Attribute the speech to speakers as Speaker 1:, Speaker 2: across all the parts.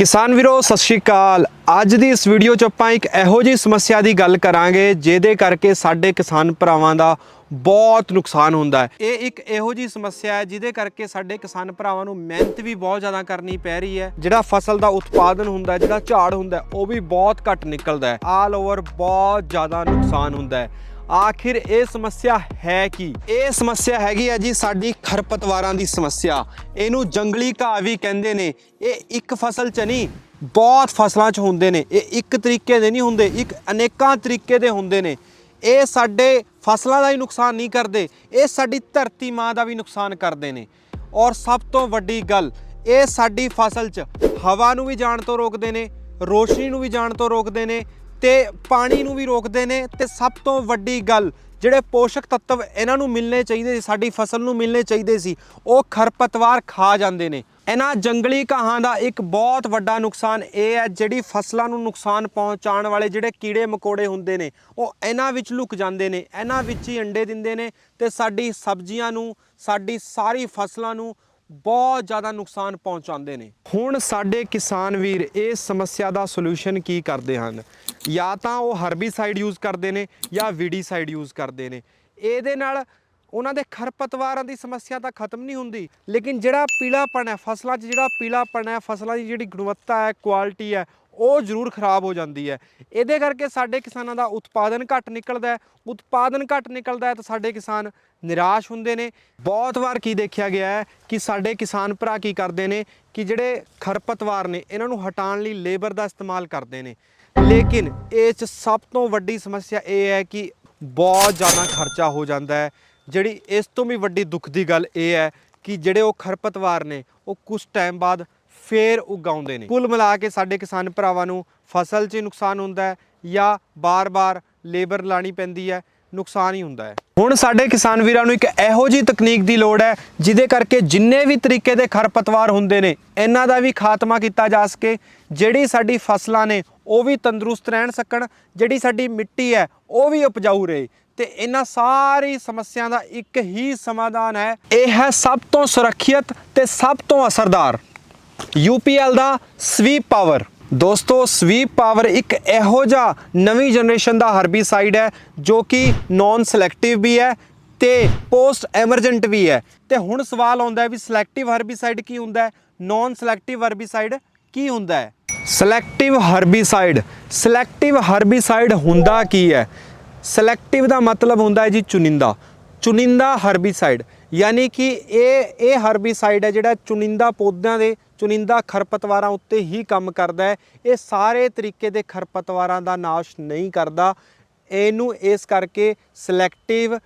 Speaker 1: ਕਿਸਾਨ ਵੀਰੋ, ਸਤਿ ਸ਼੍ਰੀ ਅਕਾਲ। ਅੱਜ ਦੀ ਇਸ ਵੀਡੀਓ 'ਚ ਆਪਾਂ ਇੱਕ ਇਹੋ ਜਿਹੀ ਸਮੱਸਿਆ ਦੀ ਗੱਲ ਕਰਾਂਗੇ, ਜਿਹਦੇ ਕਰਕੇ ਸਾਡੇ ਕਿਸਾਨ ਭਰਾਵਾਂ ਦਾ ਬਹੁਤ ਨੁਕਸਾਨ ਹੁੰਦਾ ਹੈ। ਇਹ ਇੱਕ ਇਹੋ ਜਿਹੀ ਸਮੱਸਿਆ ਹੈ, ਜਿਹਦੇ ਕਰਕੇ ਸਾਡੇ ਕਿਸਾਨ ਭਰਾਵਾਂ ਨੂੰ ਮਿਹਨਤ ਵੀ ਬਹੁਤ ਜ਼ਿਆਦਾ ਕਰਨੀ ਪੈ ਰਹੀ ਹੈ। ਜਿਹੜਾ ਫਸਲ ਦਾ ਉਤਪਾਦਨ ਹੁੰਦਾ ਹੈ, ਜਿਹੜਾ ਝਾੜ ਹੁੰਦਾ ਹੈ, ਉਹ ਵੀ ਬਹੁਤ ਘੱਟ ਨਿਕਲਦਾ ਹੈ। ਆਲ ਓਵਰ ਬਹੁਤ ਜ਼ਿਆਦਾ ਨੁਕਸਾਨ ਹੁੰਦਾ ਹੈ। ਆਖਿਰ ਇਹ ਸਮੱਸਿਆ ਹੈ ਕੀ? ਇਹ ਸਮੱਸਿਆ ਹੈਗੀ ਹੈ ਜੀ ਸਾਡੀ ਖਰਪਤਵਾਰਾਂ ਦੀ ਸਮੱਸਿਆ। ਇਹਨੂੰ ਜੰਗਲੀ ਘਾਹ ਵੀ ਕਹਿੰਦੇ ਨੇ। ਇਹ ਇੱਕ ਫਸਲ ਚ ਨਹੀਂ, ਬਹੁਤ ਫਸਲਾਂ ਚ ਹੁੰਦੇ ਨੇ। ਇਹ ਇੱਕ ਤਰੀਕੇ ਦੇ ਨਹੀਂ ਹੁੰਦੇ, ਇੱਕ ਅਨੇਕਾਂ ਤਰੀਕੇ ਦੇ ਹੁੰਦੇ ਨੇ। ਇਹ ਸਾਡੇ ਫਸਲਾਂ ਦਾ ਹੀ ਨੁਕਸਾਨ ਨਹੀਂ ਕਰਦੇ, ਇਹ ਸਾਡੀ ਧਰਤੀ ਮਾਂ ਦਾ ਵੀ ਨੁਕਸਾਨ ਕਰਦੇ ਨੇ। ਔਰ ਸਭ ਤੋਂ ਵੱਡੀ ਗੱਲ, ਇਹ ਸਾਡੀ ਫਸਲ 'ਚ ਹਵਾ ਨੂੰ ਵੀ ਜਾਣ ਤੋਂ ਰੋਕਦੇ ਨੇ, ਰੋਸ਼ਨੀ ਨੂੰ ਵੀ ਜਾਣ ਤੋਂ ਰੋਕਦੇ ਨੇ ਤੇ ਪਾਣੀ ਨੂੰ ਵੀ ਰੋਕਦੇ ਨੇ ਤੇ ਸਭ ਤੋਂ ਵੱਡੀ ਗੱਲ, ਜਿਹੜੇ ਪੋਸ਼ਕ ਤੱਤਵ ਇਹਨਾਂ ਨੂੰ ਮਿਲਣੇ ਚਾਹੀਦੇ ਸੀ, ਸਾਡੀ ਫਸਲ ਨੂੰ ਮਿਲਣੇ ਚਾਹੀਦੇ ਸੀ, ਉਹ ਖਰਪਤਵਾਰ ਖਾ ਜਾਂਦੇ ਨੇ। ਇਹਨਾਂ ਜੰਗਲੀ ਘਾਹਾਂ ਦਾ ਇੱਕ ਬਹੁਤ ਵੱਡਾ ਨੁਕਸਾਨ ਇਹ ਹੈ, ਜਿਹੜੀ ਫਸਲਾਂ ਨੂੰ ਨੁਕਸਾਨ ਪਹੁੰਚਾਉਣ ਵਾਲੇ ਜਿਹੜੇ ਕੀੜੇ ਮਕੌੜੇ ਹੁੰਦੇ ਨੇ, ਉਹ ਇਹਨਾਂ ਵਿੱਚ ਲੁਕ ਜਾਂਦੇ ਨੇ, ਇਹਨਾਂ ਵਿੱਚ ਹੀ ਅੰਡੇ ਦਿੰਦੇ ਨੇ ਤੇ ਸਾਡੀ ਸਬਜ਼ੀਆਂ ਨੂੰ, ਸਾਡੀ ਸਾਰੀ ਫਸਲਾਂ ਨੂੰ ਬਹੁਤ ਜ਼ਿਆਦਾ ਨੁਕਸਾਨ ਪਹੁੰਚਾਉਂਦੇ ਨੇ। ਹੁਣ ਸਾਡੇ ਕਿਸਾਨ ਵੀਰ ਇਸ ਸਮੱਸਿਆ ਦਾ ਸੋਲੂਸ਼ਨ ਕੀ ਕਰਦੇ ਹਨ? ਜਾਂ ਤਾਂ ਉਹ ਹਰਬੀਸਾਈਡ ਯੂਜ਼ ਕਰਦੇ ਨੇ ਜਾਂ ਵੀਡੀਸਾਈਡ ਯੂਜ਼ ਕਰਦੇ ਨੇ। ਇਹਦੇ ਨਾਲ ਉਹਨਾਂ ਦੇ ਖਰਪਤਵਾਰਾਂ ਦੀ ਸਮੱਸਿਆ ਤਾਂ ਖਤਮ ਨਹੀਂ ਹੁੰਦੀ। ਲੇਕਿਨ ਜਿਹੜਾ ਪੀਲਾਪਣ ਹੈ, ਫਸਲਾਂ 'ਚ ਜਿਹੜਾ ਪੀਲਾਪਣ ਹੈ, ਫਸਲਾਂ ਦੀ ਜਿਹੜੀ ਗੁਣਵੱਤਾ ਹੈ ਕੁਆਲਿਟੀ ਹੈ, ਉਹ ਜ਼ਰੂਰ ਖਰਾਬ ਹੋ ਜਾਂਦੀ ਹੈ। ਇਹਦੇ ਕਰਕੇ ਸਾਡੇ ਕਿਸਾਨਾਂ ਦਾ ਉਤਪਾਦਨ ਘੱਟ ਨਿਕਲਦਾ ਹੈ। ਉਤਪਾਦਨ ਘੱਟ ਨਿਕਲਦਾ ਹੈ ਤਾਂ ਸਾਡੇ ਕਿਸਾਨ ਨਿਰਾਸ਼ ਹੁੰਦੇ ਨੇ। ਬਹੁਤ ਵਾਰ ਕੀ ਦੇਖਿਆ ਗਿਆ ਹੈ ਕਿ ਸਾਡੇ ਕਿਸਾਨ ਭਰਾ ਕੀ ਕਰਦੇ ਨੇ ਕਿ ਜਿਹੜੇ ਖਰਪਤਵਾਰ ਨੇ, ਇਹਨਾਂ ਨੂੰ ਹਟਾਉਣ ਲਈ ਲੇਬਰ ਦਾ ਇਸਤੇਮਾਲ ਕਰਦੇ ਨੇ। ਲੇਕਿਨ ਇਹ ਚ ਸਭ ਤੋਂ ਵੱਡੀ ਸਮੱਸਿਆ ਇਹ ਹੈ ਕਿ ਬਹੁਤ ਜ਼ਿਆਦਾ ਖਰਚਾ ਹੋ ਜਾਂਦਾ ਹੈ। ਜਿਹੜੀ ਇਸ ਤੋਂ ਵੀ ਵੱਡੀ ਦੁੱਖ ਦੀ ਗੱਲ ਇਹ ਹੈ ਕਿ ਜਿਹੜੇ ਉਹ ਖਰਪਤਵਾਰ ਨੇ, ਉਹ ਕੁਝ ਟਾਈਮ ਬਾਅਦ ਫੇਰ ਉਗਾਉਂਦੇ ਨੇ। ਕੁੱਲ ਮਿਲਾ ਕੇ ਸਾਡੇ ਕਿਸਾਨ ਭਰਾਵਾਂ ਨੂੰ ਫਸਲ 'ਚ ਹੀ ਨੁਕਸਾਨ ਹੁੰਦਾ ਹੈ ਜਾਂ ਬਾਰ-ਬਾਰ ਲੇਬਰ ਲਾਣੀ ਪੈਂਦੀ ਹੈ, ਨੁਕਸਾਨ ਹੀ ਹੁੰਦਾ ਹੈ। ਹੁਣ ਸਾਡੇ ਕਿਸਾਨ ਵੀਰਾਂ ਨੂੰ ਇੱਕ ਇਹੋ ਜਿਹੀ ਤਕਨੀਕ ਦੀ ਲੋੜ ਹੈ, ਜਿਹਦੇ ਕਰਕੇ ਜਿੰਨੇ ਵੀ ਤਰੀਕੇ ਦੇ ਖਰਪਤਵਾਰ ਹੁੰਦੇ ਨੇ, ਇਹਨਾਂ ਦਾ ਵੀ ਖਾਤਮਾ ਕੀਤਾ ਜਾ ਸਕੇ। ਜਿਹੜੀ ਸਾਡੀ ਫਸਲਾਂ ਨੇ, ਉਹ ਵੀ ਤੰਦਰੁਸਤ ਰਹਿਣ ਸਕਣ, ਜਿਹੜੀ ਸਾਡੀ ਮਿੱਟੀ ਹੈ, ਉਹ ਵੀ ਉਪਜਾਊ ਰਹੇ। ਤੇ ਇਹਨਾਂ ਸਾਰੀ ਸਮੱਸਿਆ ਦਾ ਇੱਕ ਹੀ ਸਮਾਧਾਨ ਹੈ। ਇਹ ਹੈ ਸਭ ਤੋਂ ਸੁਰੱਖਿਅਤ ਤੇ ਸਭ ਤੋਂ ਅਸਰਦਾਰ UPL ਦਾ ਸਵੀਪ ਪਾਵਰ। ਦੋਸਤੋ, ਸਵੀਪ ਪਾਵਰ ਇੱਕ ਇਹੋ ਜਿਹਾ ਨਵੀਂ ਜਨਰੇਸ਼ਨ ਦਾ ਹਰਬੀਸਾਈਡ ਹੈ, ਜੋ ਕਿ ਨਾਨ ਸਿਲੈਕਟਿਵ ਵੀ ਹੈ ਤੇ ਪੋਸਟ ਐਮਰਜੈਂਟ ਵੀ ਹੈ। ਤੇ ਹੁਣ ਸਵਾਲ ਆਉਂਦਾ ਹੈ ਵੀ ਸਿਲੈਕਟਿਵ ਹਰਬੀਸਾਈਡ ਕੀ ਹੁੰਦਾ ਹੈ? ਨਾਨ ਸਿਲੈਕਟਿਵ ਹਰਬੀਸਾਈਡ ਕੀ ਹੁੰਦਾ ਹੈ? ਸਿਲੈਕਟਿਵ ਹਰਬੀਸਾਈਡ ਸਿਲੈਕਟਿਵ ਹਰਬੀਸਾਈਡ ਹੁੰਦਾ ਕੀ ਹੈ? ਸਿਲੈਕਟਿਵ ਦਾ ਮਤਲਬ ਹੁੰਦਾ ਹੈ ਜੀ ਚੁਨਿੰਦਾ। ਚੁਨਿੰਦਾ ਹਰਬੀਸਾਈਡ ਯਾਨੀ ਕਿ ਇਹ ਇਹ ਹਰਬੀਸਾਈਡ ਹੈ ਜਿਹੜਾ ਚੁਨਿੰਦਾ ਪੌਦਿਆਂ ਦੇ, ਚੁਨਿੰਦਾ ਖਰਪਤਵਾਰਾਂ ਉੱਤੇ ਹੀ ਕੰਮ ਕਰਦਾ ਹੈ। ਇਹ ਸਾਰੇ ਤਰੀਕੇ ਦੇ ਖਰਪਤਵਾਰਾਂ ਦਾ ਨਾਸ਼ ਨਹੀਂ ਕਰਦਾ। ਇਹਨੂੰ ਇਸ ਕਰਕੇ ਸਿਲੈਕਟਿਵ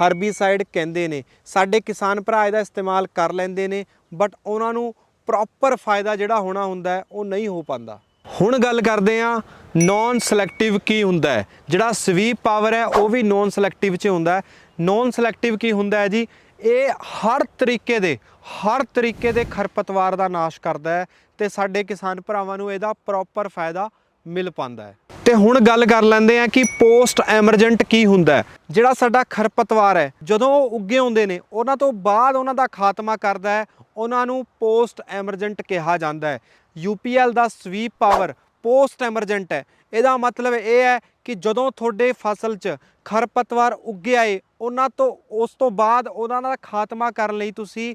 Speaker 1: ਹਰਬੀਸਾਈਡ ਕਹਿੰਦੇ ਨੇ। ਸਾਡੇ ਕਿਸਾਨ ਭਰਾ ਇਹਦਾ ਇਸਤੇਮਾਲ ਕਰ ਲੈਂਦੇ ਨੇ ਬਟ ਉਹਨਾਂ ਨੂੰ ਪ੍ਰੋਪਰ ਫਾਇਦਾ ਜਿਹੜਾ ਹੋਣਾ ਹੁੰਦਾ ਉਹ ਨਹੀਂ ਹੋ ਪਾਉਂਦਾ। ਹੁਣ ਗੱਲ ਕਰਦੇ ਆ ਨਾਨ ਸਿਲੈਕਟਿਵ ਕੀ ਹੁੰਦਾ ਹੈ। ਜਿਹੜਾ ਸਵੀਪ ਪਾਵਰ ਹੈ, ਉਹ ਵੀ ਨਾਨ ਸਿਲੈਕਟਿਵ 'ਚ ਹੁੰਦਾ ਹੈ। ਨਾਨ ਸਿਲੈਕਟਿਵ ਕੀ ਹੁੰਦਾ ਹੈ ਜੀ? ਇਹ ਹਰ ਤਰੀਕੇ ਦੇ, ਹਰ ਤਰੀਕੇ ਦੇ ਖਰਪਤਵਾਰ ਦਾ ਨਾਸ਼ ਕਰਦਾ ਹੈ ਤੇ ਸਾਡੇ ਕਿਸਾਨ ਭਰਾਵਾਂ ਨੂੰ ਇਹਦਾ ਪ੍ਰੋਪਰ ਫਾਇਦਾ ਮਿਲ ਪਾਉਂਦਾ ਹੈ। ਤੇ ਹੁਣ ਗੱਲ ਕਰ ਲੈਂਦੇ ਆ ਕਿ ਪੋਸਟ ਐਮਰਜੈਂਟ ਕੀ ਹੁੰਦਾ ਜਿਹੜਾ ਸਾਡਾ ਖਰਪਤਵਾਰ ਹੈ, ਜਦੋਂ ਉਹ ਉੱਗੇ ਹੁੰਦੇ ਨੇ, ਉਹਨਾਂ ਤੋਂ ਬਾਅਦ ਉਹਨਾਂ ਦਾ ਖਾਤਮਾ ਕਰਦਾ ਹੈ, ਉਹਨਾਂ ਨੂੰ ਪੋਸਟ ਐਮਰਜੈਂਟ ਕਿਹਾ ਜਾਂਦਾ ਹੈ। UPL ਦਾ ਸਵੀਪ ਪਾਵਰ ਪੋਸਟ ਐਮਰਜੈਂਟ ਹੈ। ਇਹਦਾ ਮਤਲਬ ਇਹ ਹੈ ਕਿ ਜਦੋਂ ਤੁਹਾਡੇ ਫਸਲ 'ਚ ਖਰਪਤਵਾਰ ਉੱਗੇ ਆਏ, ਉਹਨਾਂ ਤੋਂ, ਉਸ ਤੋਂ ਬਾਅਦ ਉਹਨਾਂ ਦਾ ਖਾਤਮਾ ਕਰਨ ਲਈ ਤੁਸੀਂ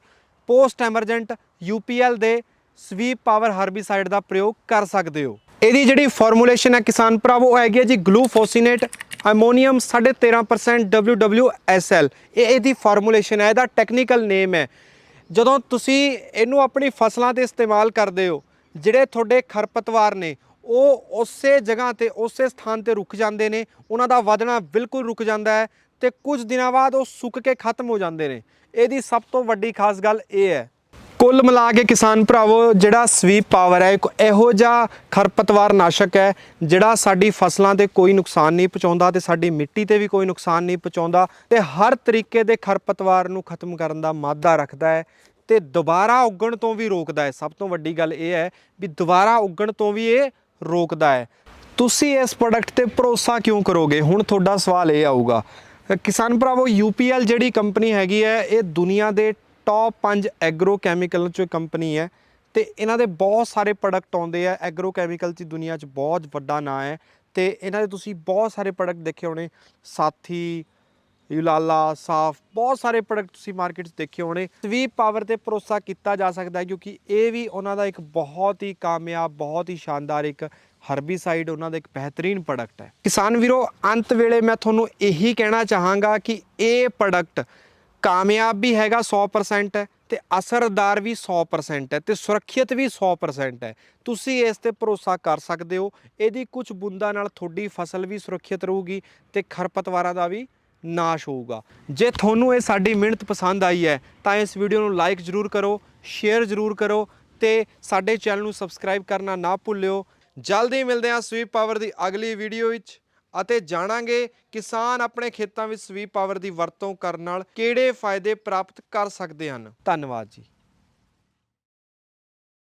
Speaker 1: ਪੋਸਟ ਐਮਰਜੈਂਟ UPL ਦੇ ਸਵੀਪ ਪਾਵਰ ਹਰਬੀਸਾਈਡ ਦਾ ਪ੍ਰਯੋਗ ਕਰ ਸਕਦੇ ਹੋ। ਇਹਦੀ ਜਿਹੜੀ ਫਾਰਮੂਲੇਸ਼ਨ ਹੈ ਕਿਸਾਨ ਭਰਾਵੋ, ਉਹ ਹੈਗੀ ਹੈ ਜੀ ਗਲੂਫੋਸੀਨੇਟ ਅਮੋਨੀਅਮ 13.5% WWSL ਇਹ ਇਹਦੀ ਫਾਰਮੂਲੇਸ਼ਨ ਹੈ, ਇਹਦਾ ਟੈਕਨੀਕਲ ਨੇਮ ਹੈ। ਜਦੋਂ ਤੁਸੀਂ ਇਹਨੂੰ ਆਪਣੀ ਫਸਲਾਂ ਤੇ ਇਸਤੇਮਾਲ ਕਰਦੇ ਹੋ, ਜਿਹੜੇ ਤੁਹਾਡੇ ਖਰਪਤਵਾਰ ਨੇ, ਉਹ ਉਸੇ ਜਗ੍ਹਾ ਤੇ, ਉਸੇ ਸਥਾਨ ਤੇ ਰੁਕ ਜਾਂਦੇ ਨੇ, ਉਹਨਾਂ ਦਾ ਵਧਣਾ ਬਿਲਕੁਲ ਰੁਕ ਜਾਂਦਾ ਹੈ ਤੇ ਕੁਝ ਦਿਨਾਂ ਬਾਅਦ ਉਹ ਸੁੱਕ ਕੇ ਖਤਮ ਹੋ ਜਾਂਦੇ ਨੇ। ਇਹਦੀ ਸਭ ਤੋਂ ਵੱਡੀ ਖਾਸ ਗੱਲ ਇਹ ਹੈ। ਕੁੱਲ ਮਿਲਾ ਕੇ ਕਿਸਾਨ ਭਰਾਵੋ, ਜਿਹੜਾ ਸਵੀਪ ਪਾਵਰ ਹੈ, ਇੱਕ ਇਹੋ ਜਿਹਾ ਖਰਪਤਵਾਰ ਨਾਸ਼ਕ ਹੈ, ਜਿਹੜਾ ਸਾਡੀ ਫਸਲਾਂ ਤੇ ਕੋਈ ਨੁਕਸਾਨ ਨਹੀਂ ਪਹੁੰਚਾਉਂਦਾ ਤੇ ਸਾਡੀ ਮਿੱਟੀ ਤੇ ਵੀ ਕੋਈ ਨੁਕਸਾਨ ਨਹੀਂ ਪਹੁੰਚਾਉਂਦਾ ਤੇ ਹਰ ਤਰੀਕੇ ਦੇ ਖਰਪਤਵਾਰ ਨੂੰ ਖਤਮ ਕਰਨ ਦਾ ਮਾਦਾ ਰੱਖਦਾ ਹੈ ਤੇ ਦੁਬਾਰਾ ਉੱਗਣ ਤੋਂ ਵੀ ਰੋਕਦਾ ਹੈ। ਸਭ ਤੋਂ ਵੱਡੀ ਗੱਲ ਇਹ ਹੈ ਵੀ ਦੁਬਾਰਾ ਉੱਗਣ ਤੋਂ ਵੀ ਇਹ ਰੋਕਦਾ ਹੈ। ਤੁਸੀਂ ਇਸ ਪ੍ਰੋਡਕਟ ਤੇ ਭਰੋਸਾ ਕਿਉਂ ਕਰੋਗੇ? ਹੁਣ ਤੁਹਾਡਾ ਸਵਾਲ ਇਹ ਆਊਗਾ। ਕਿਸਾਨ ਭਰਾਵੋ UPL ਜਿਹੜੀ ਕੰਪਨੀ ਹੈਗੀ ਹੈ, ਇਹ ਦੁਨੀਆ ਦੇ ਟੌਪ 5 ਐਗਰੋ ਕੈਮੀਕਲ ਚੋਂ ਕੰਪਨੀ ਹੈ ਤੇ ਇਹਨਾਂ ਦੇ ਬਹੁਤ ਸਾਰੇ ਪ੍ਰੋਡਕਟ ਆਉਂਦੇ ਆ। ਐਗਰੋ ਕੈਮੀਕਲ ਦੀ ਦੁਨੀਆ 'ਚ ਬਹੁਤ ਵੱਡਾ ਨਾਂ ਹੈ ਤੇ ਇਹਨਾਂ ਦੇ ਤੁਸੀਂ ਬਹੁਤ ਸਾਰੇ ਪ੍ਰੋਡਕਟ ਦੇਖੇ ਹੋਣੇ। ਸਾਥੀ ਯੂਲਾਲਾ ਸਾਫ਼ ਬਹੁਤ ਸਾਰੇ ਪ੍ਰੋਡਕਟ ਤੁਸੀਂ ਮਾਰਕੀਟ 'ਚ ਦੇਖੇ ਹੋਣੇ। ਸਵੀਪ ਪਾਵਰ ਤੇ ਭਰੋਸਾ ਕੀਤਾ ਜਾ ਸਕਦਾ ਹੈ ਕਿਉਂਕਿ ਇਹ ਵੀ ਉਹਨਾਂ ਦਾ ਇੱਕ ਬਹੁਤ ਹੀ ਕਾਮਯਾਬ, ਬਹੁਤ ਹੀ ਸ਼ਾਨਦਾਰ ਇੱਕ ਹਰਬੀਸਾਈਡ ਉਹਨਾਂ ਦਾ ਇੱਕ ਬਿਹਤਰੀਨ ਪ੍ਰੋਡਕਟ ਹੈ। ਕਿਸਾਨ ਵੀਰੋ, ਅੰਤ ਵੇਲੇ ਮੈਂ ਤੁਹਾਨੂੰ ਇਹੀ ਕਹਿਣਾ ਚਾਹਾਂਗਾ ਕਿ ਇਹ ਪ੍ਰੋਡਕਟ ਕਾਮਯਾਬ ਵੀ ਹੈਗਾ 100% ਹੈ ਤੇ ਅਸਰਦਾਰ ਵੀ 100% ਹੈ ਤੇ ਸੁਰੱਖਿਅਤ ਵੀ 100% ਹੈ। ਤੁਸੀਂ ਇਸ ਤੇ ਭਰੋਸਾ ਕਰ ਸਕਦੇ ਹੋ। ਇਹਦੀ ਕੁਝ ਬੂੰਦਾਂ ਨਾਲ ਤੁਹਾਡੀ ਫਸਲ ਵੀ ਸੁਰੱਖਿਅਤ ਰਹੂਗੀ ਤੇ ਖਰਪਤਵਾਰਾਂ ਦਾ ਵੀ ਨਾਸ਼ ਹੋਊਗਾ। ਜੇ ਤੁਹਾਨੂੰ ਇਹ ਸਾਡੀ ਮਿਹਨਤ ਪਸੰਦ ਆਈ ਹੈ, ਤਾਂ ਇਸ ਵੀਡੀਓ ਨੂੰ ਲਾਈਕ ਜ਼ਰੂਰ ਕਰੋ ਸ਼ੇਅਰ ਜ਼ਰੂਰ ਕਰੋ ਤੇ ਸਾਡੇ ਚੈਨਲ ਨੂੰ ਸਬਸਕ੍ਰਾਈਬ ਕਰਨਾ ਨਾ ਭੁੱਲਿਓ। ਜਲਦੀ ਮਿਲਦੇ ਹਾਂ ਸਵੀਪ ਪਾਵਰ ਦੀ ਅਗਲੀ ਵੀਡੀਓ ਵਿੱਚ। ਅਤੇ ਜਾਣਾਂਗੇ ਕਿਸਾਨ ਆਪਣੇ ਖੇਤਾਂ ਵਿੱਚ ਸਵੀਪ ਪਾਵਰ ਦੀ ਵਰਤੋਂ ਕਰਨ ਨਾਲ ਕਿਹੜੇ ਫਾਇਦੇ ਪ੍ਰਾਪਤ ਕਰ ਸਕਦੇ ਹਨ। ਧੰਨਵਾਦ ਜੀ।